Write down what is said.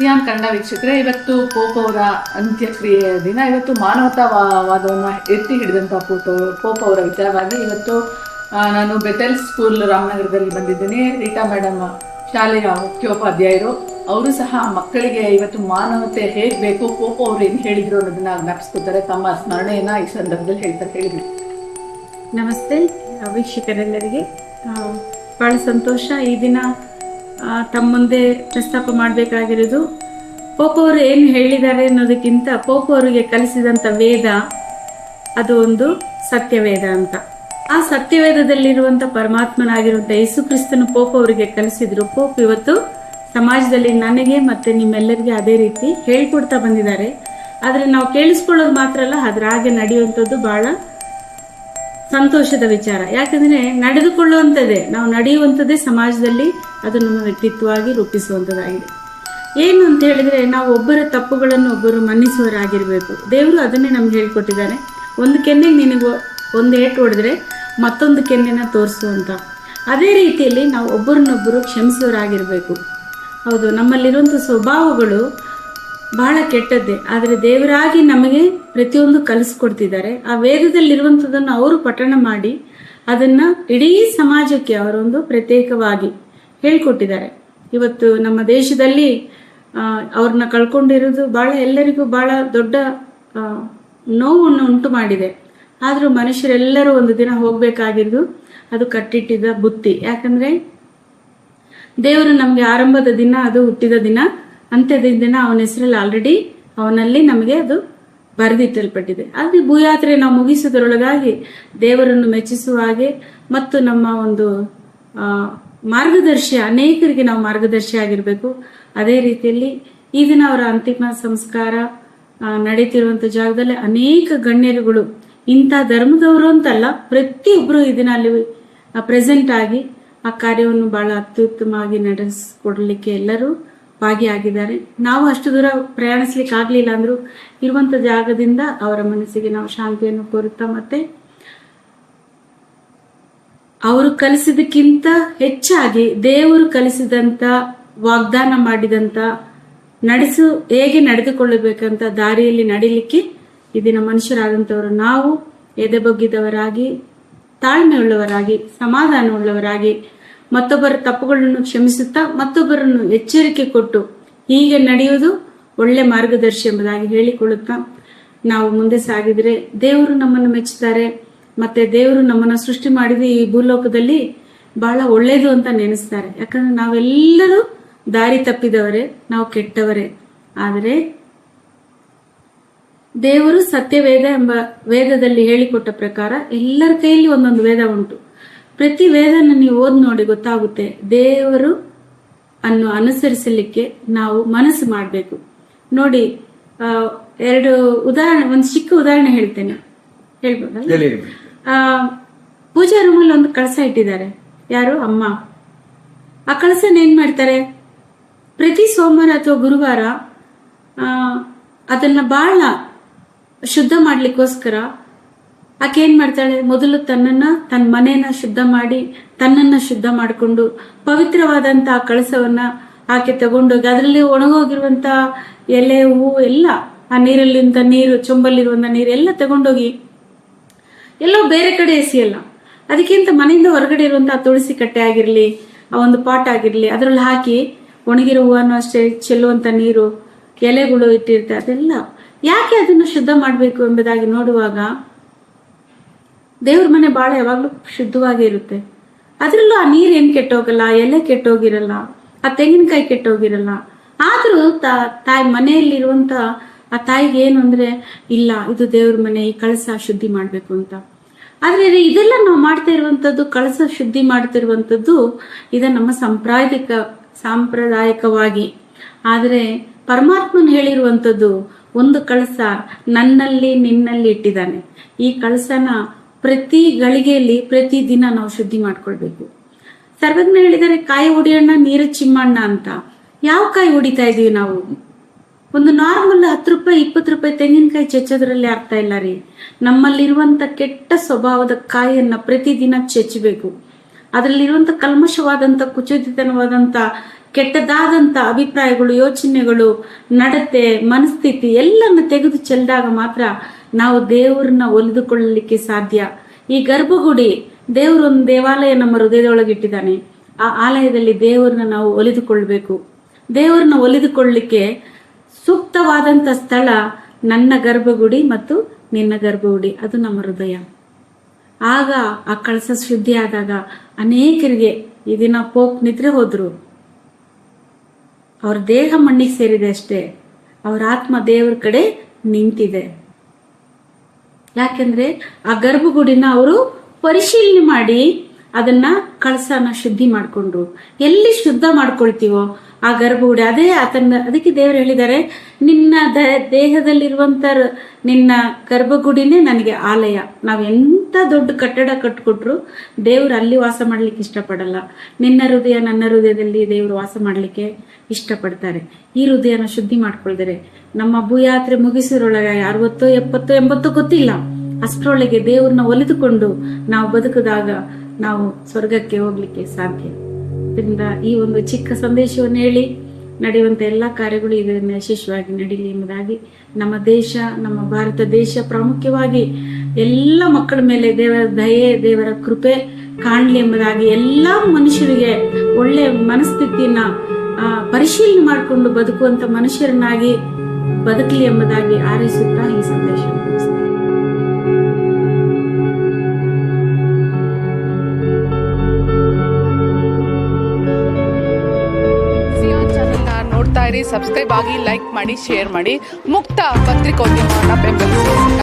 ಸಿಯಾಂ ಕನ್ನಡ ವೀಕ್ಷಕರೇ, ಇವತ್ತು ಪೋಪ್ ಅವರ ಅಂತ್ಯಕ್ರಿಯೆಯ ದಿನ. ಇವತ್ತು ಮಾನವತಾವಾದವನ್ನು ಎತ್ತಿ ಹಿಡಿದಂಥ ಪೋಪ್ ಪೋಪ್ ಅವರ ವಿಚಾರವಾಗಿ ಇವತ್ತು ನಾನು ಬೆಟೆಲ್ ಸ್ಕೂಲ್ ರಾಮನಗರದಲ್ಲಿ ಬಂದಿದ್ದೇನೆ. ರೀಟಾ ಮೇಡಮ್ ಶಾಲೆಯ ಮುಖ್ಯೋಪಾಧ್ಯಾಯರು, ಅವರು ಸಹ ಮಕ್ಕಳಿಗೆ ಇವತ್ತು ಮಾನವತೆ ಹೇಗೆ ಬೇಕು ಪೋಪ್ ಅವರು ಏನು ಹೇಳಿದರು ಅನ್ನೋದನ್ನ ಜ್ಞಾಪಿಸ್ಕೊತಾರೆ ತಮ್ಮ ಸ್ಮರಣೆಯನ್ನು ಈ ಸಂದರ್ಭದಲ್ಲಿ ಹೇಳ್ತಾ ಹೇಳಿದ್ರು ನಮಸ್ತೆ, ವೀಕ್ಷಕರೆಲ್ಲರಿಗೆ. ಬಹಳ ಸಂತೋಷ ಈ ದಿನ ತಮ್ಮ ಮುಂದೆ ಪ್ರಸ್ತಾಪ ಮಾಡಬೇಕಾಗಿರೋದು ಅವರು ಏನು ಹೇಳಿದ್ದಾರೆ ಅನ್ನೋದಕ್ಕಿಂತ ಪೋಪ್ ಅವರಿಗೆ ಕಲಿಸಿದಂಥ ವೇದ ಅದು ಒಂದು ಸತ್ಯವೇದ ಅಂತ. ಆ ಸತ್ಯವೇದದಲ್ಲಿರುವಂಥ ಪರಮಾತ್ಮನಾಗಿರುವಂಥ ಯೇಸು ಕ್ರಿಸ್ತನು ಪೋಪ್ ಅವರಿಗೆ ಕಲಿಸಿದ್ರು. ಪೋಪ್ ಇವತ್ತು ಸಮಾಜದಲ್ಲಿ ನನಗೆ ಮತ್ತೆ ನಿಮ್ಮೆಲ್ಲರಿಗೆ ಅದೇ ರೀತಿ ಹೇಳ್ಕೊಡ್ತಾ ಬಂದಿದ್ದಾರೆ. ಆದರೆ ನಾವು ಕೇಳಿಸ್ಕೊಳ್ಳೋದು ಮಾತ್ರ ಅಲ್ಲ, ಅದರ ಹಾಗೆ ನಡೆಯುವಂಥದ್ದು ಬಹಳ ಸಂತೋಷದ ವಿಚಾರ. ಯಾಕಂದ್ರೆ ನಡೆದುಕೊಳ್ಳುವಂಥದ್ದೇ, ನಾವು ನಡೆಯುವಂಥದ್ದೇ ಸಮಾಜದಲ್ಲಿ ಅದು ನಮ್ಮ ವ್ಯಕ್ತಿತ್ವವಾಗಿ ರೂಪಿಸುವಂಥದ್ದಾಗಿದೆ ಏನು ಅಂತ ಹೇಳಿದರೆ ನಾವು ಒಬ್ಬರ ತಪ್ಪುಗಳನ್ನು ಒಬ್ಬರು ಮನ್ನಿಸುವರಾಗಿರಬೇಕು ದೇವರು ಅದನ್ನೇ ನಮ್ಗೆ ಹೇಳ್ಕೊಟ್ಟಿದ್ದಾರೆ. ಒಂದು ಕೆನ್ನೆಗೆ ನಿನಗೆ ಒಂದು ಏಟು ಹೊಡೆದ್ರೆ ಮತ್ತೊಂದು ಕೆನ್ನೆನ ತೋರಿಸುವಂತ ಅದೇ ರೀತಿಯಲ್ಲಿ ನಾವು ಒಬ್ಬರನ್ನೊಬ್ಬರು ಕ್ಷಮಿಸುವರಾಗಿರಬೇಕು ಹೌದು, ನಮ್ಮಲ್ಲಿರುವಂಥ ಸ್ವಭಾವಗಳು ಬಹಳ ಕೆಟ್ಟದ್ದೇ. ಆದರೆ ದೇವರಾಗಿ ನಮಗೆ ಪ್ರತಿಯೊಂದು ಕಲಿಸ್ಕೊಡ್ತಿದ್ದಾರೆ. ಆ ವೇದದಲ್ಲಿರುವಂಥದ್ದನ್ನು ಅವರು ಪಠಣ ಮಾಡಿ ಅದನ್ನು ಇಡೀ ಸಮಾಜಕ್ಕೆ ಅವರೊಂದು ಪ್ರತ್ಯೇಕವಾಗಿ ಹೇಳ್ಕೊಟ್ಟಿದ್ದಾರೆ. ಇವತ್ತು ನಮ್ಮ ದೇಶದಲ್ಲಿ ಅವ್ರನ್ನ ಕಳ್ಕೊಂಡಿರೋದು ಬಹಳ ಎಲ್ಲರಿಗೂ ಬಹಳ ದೊಡ್ಡ ನೋವನ್ನು ಉಂಟು ಮಾಡಿದೆ. ಆದರೂ ಮನುಷ್ಯರೆಲ್ಲರೂ ಒಂದು ದಿನ ಹೋಗ್ಬೇಕಾಗಿರೋದು ಅದು ಕಟ್ಟಿಟ್ಟಿದ್ದ ಬುತ್ತಿ. ಯಾಕಂದ್ರೆ ದೇವರು ನಮಗೆ ಆರಂಭದ ದಿನ, ಅದು ಹುಟ್ಟಿದ ದಿನ, ಅಂತ್ಯದ ದಿನ ಅವನ ಹೆಸರಲ್ಲಿ ಆಲ್ರೆಡಿ ಅವನಲ್ಲಿ ನಮಗೆ ಅದು ಬರೆದಿಟ್ಟಲ್ಪಟ್ಟಿದೆ. ಅಲ್ಲಿ ಭೂಯಾತ್ರೆ ನಾವು ಮುಗಿಸೋದ್ರೊಳಗಾಗಿ ದೇವರನ್ನು ಮೆಚ್ಚಿಸುವ ಹಾಗೆ ಮತ್ತು ನಮ್ಮ ಒಂದು ಮಾರ್ಗದರ್ಶಿ, ಅನೇಕರಿಗೆ ನಾವು ಮಾರ್ಗದರ್ಶಿ ಆಗಿರ್ಬೇಕು. ಅದೇ ರೀತಿಯಲ್ಲಿ ಈ ದಿನ ಅವರ ಅಂತಿಮ ಸಂಸ್ಕಾರ ನಡೀತಿರುವಂಥ ಜಾಗದಲ್ಲಿ ಅನೇಕ ಗಣ್ಯರುಗಳು, ಇಂಥ ಧರ್ಮದವರು ಅಂತಲ್ಲ ಪ್ರತಿಯೊಬ್ಬರು ಈ ದಿನ ಅಲ್ಲಿ ಪ್ರೆಸೆಂಟ್ ಆಗಿ ಆ ಕಾರ್ಯವನ್ನು ಬಹಳ ಅತ್ಯುತ್ತಮವಾಗಿ ನಡೆಸ್ಕೊಡ್ಲಿಕ್ಕೆ ಎಲ್ಲರೂ ಭಾಗಿಯಾಗಿದ್ದಾರೆ. ನಾವು ಅಷ್ಟು ದೂರ ಪ್ರಯಾಣಿಸ್ಲಿಕ್ಕೆ ಆಗ್ಲಿಲ್ಲ ಅಂದ್ರೂ ಇರುವಂತ ಜಾಗದಿಂದ ಅವರ ಮನಸ್ಸಿಗೆ ನಾವು ಶಾಂತಿಯನ್ನು ಕೋರುತ್ತಾ ಮತ್ತೆ ಅವರು ಕಲಿಸಿದಕ್ಕಿಂತ ಹೆಚ್ಚಾಗಿ ದೇವರು ಕಲಿಸಿದಂತ, ವಾಗ್ದಾನ ಮಾಡಿದಂತ, ನಡೆಸು, ಹೇಗೆ ನಡೆದುಕೊಳ್ಳಬೇಕಂತ ದಾರಿಯಲ್ಲಿ ನಡೀಲಿಕ್ಕೆ ಇದಿನ ಮನುಷ್ಯರಾದಂಥವರು ನಾವು ಎದೆ ಬಗ್ಗಿದವರಾಗಿ ಸಮಾಧಾನ ಉಳ್ಳವರಾಗಿ ಮತ್ತೊಬ್ಬರ ತಪ್ಪುಗಳನ್ನು ಕ್ಷಮಿಸುತ್ತಾ, ಮತ್ತೊಬ್ಬರನ್ನು ಎಚ್ಚರಿಕೆ ಕೊಟ್ಟು ಹೀಗೆ ನಡೆಯುವುದು ಒಳ್ಳೆ ಮಾರ್ಗದರ್ಶಿ ಎಂಬುದಾಗಿ ಹೇಳಿಕೊಳ್ಳುತ್ತಾ ನಾವು ಮುಂದೆ ಸಾಗಿದ್ರೆ ದೇವರು ನಮ್ಮನ್ನು ಮೆಚ್ಚುತ್ತಾರೆ ಮತ್ತೆ ದೇವರು ನಮ್ಮನ್ನ ಸೃಷ್ಟಿ ಮಾಡಿದ ಈ ಭೂಲೋಕದಲ್ಲಿ ಬಹಳ ಒಳ್ಳೇದು ಅಂತ ನೆನೆಸ್ತಾರೆ. ಯಾಕಂದ್ರೆ ನಾವೆಲ್ಲರೂ ದಾರಿ ತಪ್ಪಿದವರೇ, ನಾವು ಕೆಟ್ಟವರೇ. ಆದರೆ ದೇವರು ಸತ್ಯವೇದ ಎಂಬ ವೇದದಲ್ಲಿ ಹೇಳಿಕೊಟ್ಟ ಪ್ರಕಾರ ಎಲ್ಲರ ಕೈಯಲ್ಲಿ ಒಂದೊಂದು ವೇದ ಉಂಟು. ಪ್ರತಿ ವೇದನ ನೀವು ಓದ್ ನೋಡಿ ಗೊತ್ತಾಗುತ್ತೆ, ದೇವರು ಅನ್ನು ಅನುಸರಿಸಲಿಕ್ಕೆ ನಾವು ಮನಸ್ಸು ಮಾಡಬೇಕು. ನೋಡಿ ಎರಡು ಉದಾಹರಣೆ, ಒಂದು ಚಿಕ್ಕ ಉದಾಹರಣೆ ಹೇಳ್ತೇನೆ. ಹೇಳ್ಬೋದಲ್ಲ? ಪೂಜಾ ರೂಮಲ್ಲಿ ಒಂದು ಕಳಸ ಇಟ್ಟಿದ್ದಾರೆ. ಯಾರು? ಅಮ್ಮ. ಆ ಕಳಸನ ಏನ್ ಮಾಡ್ತಾರೆ? ಪ್ರತಿ ಸೋಮವಾರ ಅಥವಾ ಗುರುವಾರ ಅದನ್ನ ಬಹಳ ಶುದ್ಧ ಮಾಡ್ಲಿಕ್ಕೋಸ್ಕರ ಆಕೆ ಏನ್ ಮಾಡ್ತಾಳೆ? ಮೊದಲು ತನ್ನನ್ನ ತನ್ನ ಮನೆಯನ್ನ ಶುದ್ಧ ಮಾಡಿ, ತನ್ನನ್ನ ಶುದ್ಧ ಮಾಡಿಕೊಂಡು ಪವಿತ್ರವಾದಂತ ಆ ಕಳಸವನ್ನ ಆಕೆ ತಗೊಂಡೋಗಿ, ಅದರಲ್ಲಿ ಒಣಗೋಗಿರುವಂತ ಎಲೆ ಹೂವು ಎಲ್ಲ, ಆ ನೀರಲ್ಲಿಂತ ನೀರು, ಚೊಂಬಲ್ಲಿರುವಂತ ನೀರು ಎಲ್ಲ ತಗೊಂಡೋಗಿ ಎಲ್ಲೋ ಬೇರೆ ಕಡೆ ಎಸೆಯಲ್ಲ. ಅದಕ್ಕಿಂತ ಮನೆಯಿಂದ ಹೊರಗಡೆ ಇರುವಂತಹ ತುಳಸಿ ಕಟ್ಟೆ ಆಗಿರಲಿ, ಆ ಒಂದು ಪಾಟ್ ಆಗಿರ್ಲಿ, ಅದ್ರಲ್ಲಿ ಹಾಕಿ ಒಣಗಿರೋ ಹೂವನ್ನು ಅಷ್ಟೇ, ಚೆಲ್ಲುವಂತ ನೀರು, ಎಲೆಗಳು ಇಟ್ಟಿರ್ತೆ ಅದೆಲ್ಲ ಯಾಕೆ ಅದನ್ನು ಶುದ್ಧ ಮಾಡಬೇಕು ಎಂಬುದಾಗಿ ನೋಡುವಾಗ ದೇವ್ರ ಮನೆ ಬಾಳೆ ಯಾವಾಗ್ಲೂ ಶುದ್ಧವಾಗಿ ಇರುತ್ತೆ. ಅದರಲ್ಲೂ ಆ ನೀರು ಏನ್ ಕೆಟ್ಟೋಗಲ್ಲ ಎಲೆ ಕೆಟ್ಟೋಗಿರಲ್ಲ, ಆ ತೆಂಗಿನಕಾಯಿ ಕೆಟ್ಟೋಗಿರಲ್ಲ. ಆದರೂ ತಾ- ತಾಯಿ ಮನೆಯಲ್ಲಿರುವಂತ ಆ ತಾಯಿಗೆ ಏನು ಅಂದ್ರೆ, ಇಲ್ಲ, ಇದು ದೇವ್ರ ಮನೆ, ಈ ಕಳಸ ಶುದ್ಧಿ ಮಾಡ್ಬೇಕು ಅಂತ. ಆದ್ರೆ ಇದೆಲ್ಲ ನಾವು ಮಾಡ್ತಾ ಇರುವಂತದ್ದು, ಕಳಸ ಶುದ್ಧಿ ಮಾಡ್ತಿರುವಂತದ್ದು, ಇದು ನಮ್ಮ ಸಾಂಪ್ರದಾಯಿಕ, ಸಾಂಪ್ರದಾಯಿಕವಾಗಿ. ಆದ್ರೆ, ಪರಮಾತ್ಮನ್ ಹೇಳಿರುವಂತದ್ದು, ಒಂದು ಕಳಸ ನನ್ನಲ್ಲಿ, ನಿನ್ನಲ್ಲಿ ಇಟ್ಟಿದ್ದಾನೆ. ಈ ಕಳಸನ ಪ್ರತಿ ಗಳಿಗೆಯಲ್ಲಿ, ಪ್ರತಿ ದಿನ ನಾವು ಶುದ್ಧಿ ಮಾಡ್ಕೊಳ್ಬೇಕು. ಸರ್ವಜ್ಞ ಹೇಳಿದರೆ, ಕಾಯಿ ಹೊಡಿಯೋಣ ನೀರು ಚಿಮ್ಮಣ್ಣ ಅಂತ. ಯಾವ ಕಾಯಿ ಹೊಡಿತಾ ಇದೀವಿ ನಾವು? ಒಂದು ನಾರ್ಮಲ್ ಹತ್ತು ರೂಪಾಯಿ, ಇಪ್ಪತ್ತು ರೂಪಾಯಿ ತೆಂಗಿನಕಾಯಿ ಚೆಚ್ಚೋದ್ರಲ್ಲಿ ಅರ್ಥ ಇಲ್ಲ ರೀ. ನಮ್ಮಲ್ಲಿರುವಂತ ಕೆಟ್ಟ ಸ್ವಭಾವದ ಕಾಯಿಯನ್ನ ಪ್ರತಿದಿನ ಚೆಚ್ಚಬೇಕು ಅದರಲ್ಲಿರುವಂತ ಕಲ್ಮಶವಾದಂತ ಕುಚೋದಿತನವಾದಂತ ಕೆಟ್ಟದಾದಂತ ಅಭಿಪ್ರಾಯಗಳು, ಯೋಚನೆಗಳು, ನಡತೆ, ಮನಸ್ಥಿತಿ ಎಲ್ಲನ್ನ ತೆಗೆದು ಚೆಲ್ದಾಗ ಮಾತ್ರ ನಾವು ದೇವರನ್ನ ಒಲಿದುಕೊಳ್ಳಲಿಕ್ಕೆ ಸಾಧ್ಯ. ಈ ಗರ್ಭಗುಡಿ ದೇವರು ಒಂದು ದೇವಾಲಯ ನಮ್ಮ ಹೃದಯದೊಳಗೆ ಇಟ್ಟಿದ್ದಾನೆ. ಆ ಆಲಯದಲ್ಲಿ ದೇವರನ್ನ ನಾವು ಒಲಿದುಕೊಳ್ಬೇಕು. ದೇವರನ್ನ ಒಲಿದುಕೊಳ್ಳಲಿಕ್ಕೆ ಸೂಕ್ತವಾದಂತ ಸ್ಥಳ ನನ್ನ ಗರ್ಭಗುಡಿ ಮತ್ತು ನಿನ್ನ ಗರ್ಭಗುಡಿ. ಅದು ನಮ್ಮ ಹೃದಯ. ಆಗ ಆ ಕಳಸ ಶುದ್ಧಿ ಆದಾಗ ಅನೇಕರಿಗೆ ಈ ದಿನ ಪೋಪ್ ನಿದ್ರೆ ಹೋದ್ರು. ಅವ್ರ ದೇಹ ಮಣ್ಣಿಗೆ ಸೇರಿದೆ ಅಷ್ಟೇ. ಅವ್ರ ಆತ್ಮ ದೇವರ ಕಡೆ ನಿಂತಿದೆ. ಯಾಕೆಂದ್ರೆ ಆ ಗರ್ಭಗುಡಿನ ಅವರು ಪರಿಶೀಲನೆ ಮಾಡಿ ಅದನ್ನ ಕಳಸನ ಶುದ್ಧಿ ಮಾಡ್ಕೊಂಡ್ರು. ಎಲ್ಲಿ ಶುದ್ಧ ಮಾಡ್ಕೊಳ್ತೀವೋ ಆ ಗರ್ಭಗುಡಿ ಅದೇ ಆತನ ಅದಕ್ಕೆ ದೇವರು ಹೇಳಿದ್ದಾರೆ, ನಿನ್ನ ದೇಹದಲ್ಲಿರುವಂತ ನಿನ್ನ ಗರ್ಭಗುಡಿನೇ ನನಗೆ ಆಲಯ. ನಾವ್ ಎಂತ ದೊಡ್ಡ ಕಟ್ಟಡ ಕಟ್ಕೊಟ್ರು ದೇವ್ರು ಅಲ್ಲಿ ವಾಸ ಮಾಡ್ಲಿಕ್ಕೆ ಇಷ್ಟಪಡಲ್ಲ. ನಿನ್ನ ಹೃದಯ ನನ್ನ ಹೃದಯದಲ್ಲಿ ದೇವ್ರು ವಾಸ ಮಾಡ್ಲಿಕ್ಕೆ ಇಷ್ಟಪಡ್ತಾರೆ. ಈ ಹೃದಯನ ಶುದ್ಧಿ ಮಾಡ್ಕೊಳ್ತಾರೆ. ನಮ್ಮ ಭೂಯಾತ್ರೆ ಮುಗಿಸಿರೊಳಗೆ ಅರವತ್ತೋ ಎಪ್ಪತ್ತೋ ಎಂಬತ್ತೋ ಗೊತ್ತಿಲ್ಲ. ಅಷ್ಟರೊಳಗೆ ದೇವ್ರನ್ನ ಒಲಿದುಕೊಂಡು ನಾವು ಬದುಕಿದಾಗ ನಾವು ಸ್ವರ್ಗಕ್ಕೆ ಹೋಗ್ಲಿಕ್ಕೆ ಸಾಧ್ಯ. ಇದರಿಂದ ಈ ಒಂದು ಚಿಕ್ಕ ಸಂದೇಶವನ್ನು ಹೇಳಿ ನಡೆಯುವಂಥ ಎಲ್ಲ ಕಾರ್ಯಗಳು ಇದರಿಂದ ಯಶಸ್ವಿಯಾಗಿ ನಡೀಲಿ ಎಂಬುದಾಗಿ ನಮ್ಮ ದೇಶ, ನಮ್ಮ ಭಾರತ ದೇಶ ಪ್ರಾಮುಖ್ಯವಾಗಿ ಎಲ್ಲ ಮಕ್ಕಳ ಮೇಲೆ ದೇವರ ದಯೆ, ದೇವರ ಕೃಪೆ ಕಾಣಲಿ ಎಂಬುದಾಗಿ ಎಲ್ಲ ಮನುಷ್ಯರಿಗೆ ಒಳ್ಳೆ ಮನಸ್ಥಿತಿಯನ್ನ ಪರಿಶೀಲನೆ ಮಾಡಿಕೊಂಡು ಬದುಕುವಂತ ಮನುಷ್ಯರನ್ನಾಗಿ ಬದುಕಲಿ ಎಂಬುದಾಗಿ ಆರಿಸುತ್ತಾ ಈ ಸಂದೇಶ. ಇರಿ ಸಬ್ಸ್ಕ್ರೈಬ್ ಆಗಿ ಲೈಕ್ ಮಾಡಿ ಶೇರ್ ಮಾಡಿ. ಮುಕ್ತ ಪತ್ರಿಕೋದ್ಯಮವನ್ನು ಬೆಂಬಲಿಸಿ